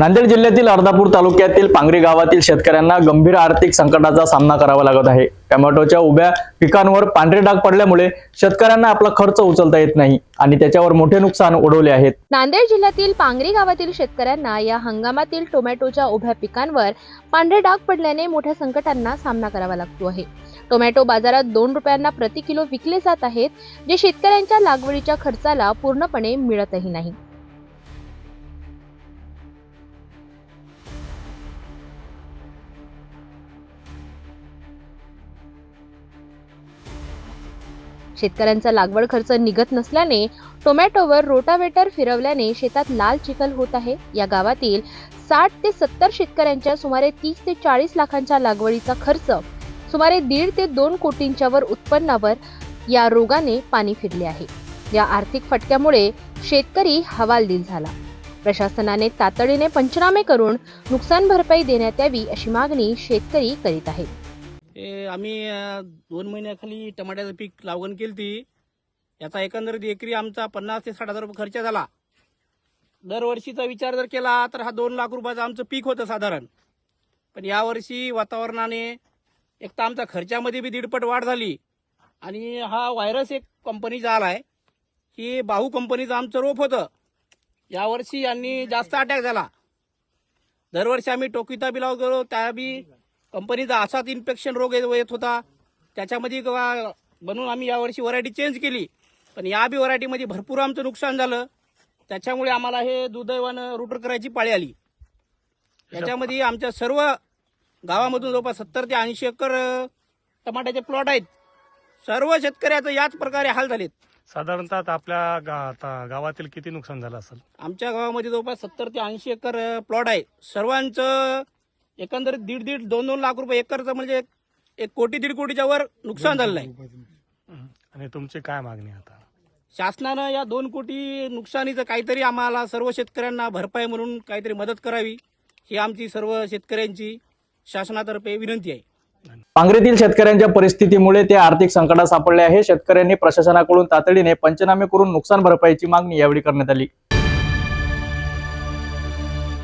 नांदेड जिल्ह्यातील अर्धापूर तालुक्यातील पांगरी गावातील शेतकऱ्यांना गंभीर आर्थिक संकटाचा सामना करावा लागत आहे. टोमॅटोच्या उभ्या पिकांवर पांढरे डाग पडल्यामुळे शेतकऱ्यांना आपला खर्च उचलता येत नाही आणि त्याच्यावर मोठे नुकसान ओढवले आहेत. नांदेड जिल्ह्यातील पांगरी गावातील शेतकऱ्यांना या हंगामातील टोमॅटोच्या उभ्या पिकांवर पांढरे डाग पडल्याने मोठ्या संकटांना सामना करावा लागतो आहे. टोमॅटो बाजारात दोन रुपयांना प्रति किलो विकले जात आहेत जे शेतकऱ्यांच्या लागवडीच्या खर्चाला पूर्णपणे मिळतही नाही. शेतकऱ्यांचा लागवड खर्च निघत नसल्याने टोमॅटोवर रोटावेटर फिरवल्याने शेतात लाल चिखल होत आहे. या गावातील साठ ते सत्तर शेतकऱ्यांच्या सुमारे तीस ते चाळीस लाखांच्या लागवडीचा खर्च सुमारे दीड ते दोन कोटींच्या वर उत्पन्नावर या रोगाने पाणी फिरले आहे. या आर्थिक फटक्यामुळे शेतकरी हवालदिल झाला. प्रशासनाने तातडीने पंचनामे करून नुकसान भरपाई देण्यात यावी अशी मागणी शेतकरी करीत आहेत. हे आम्ही दोन महिन्याखाली टमाट्याचं पीक लागवण केली ती याचा एकंदरीत एकरी आमचा पन्नास ते साठ हजार रुपये खर्च झाला. दरवर्षीचा विचार जर केला तर हा दोन लाख रुपयाचं आमचं पीक होतं साधारण. पण यावर्षी वातावरणाने एक तर आमचा खर्चामध्ये बी दीडपट वाढ झाली आणि हा व्हायरस एक कंपनीचा आला आहे की बाहू कंपनीचं आमचं रोप होतं. यावर्षी यांनी जास्त अटॅक झाला. दरवर्षी आम्ही टोकिता बिलाव गेलो त्या बी कंपनीचा असाच इन्फेक्शन रोग येत होता. त्याच्यामध्ये बनवून आम्ही यावर्षी व्हरायटी चेंज केली. पण या बी व्हरायटीमध्ये भरपूर आमचं नुकसान झालं. त्याच्यामुळे आम्हाला हे दुर्दैवानं रुटर करायची पाळी आली. याच्यामध्ये आमच्या सर्व गावामधून जवळपास सत्तर ते ऐंशी एकर टमाट्याचे प्लॉट आहेत. सर्व शेतकऱ्याचं याच प्रकारे हाल झालेत. साधारणतः आपल्या गा- आता गावातील किती नुकसान झालं असेल? आमच्या गावामध्ये जवळपास सत्तर ते ऐंशी एकर प्लॉट आहे. सर्वांचं एकंदरीत दीड दीड दोन दोन लाख रुपये एकरचं म्हणजे एक- एक कोटी दीड कोटीच्या वर नुकसान झालेलं आहे. आणि तुमची काय मागणी आता? शासनानं या दोन कोटी नुकसानीचं काहीतरी आम्हाला सर्व शेतकऱ्यांना भरपाई म्हणून काहीतरी मदत करावी ही आमची सर्व शेतकऱ्यांची शासनातर्फे विनंती आहे. पांगरीतील शेतकऱ्यांच्या परिस्थितीमुळे ते आर्थिक संकटात सापडले आहे. शेतकऱ्यांनी प्रशासनाकडून तातडीने पंचनामे करून नुकसान भरपाईची मागणी यावेळी करण्यात आली.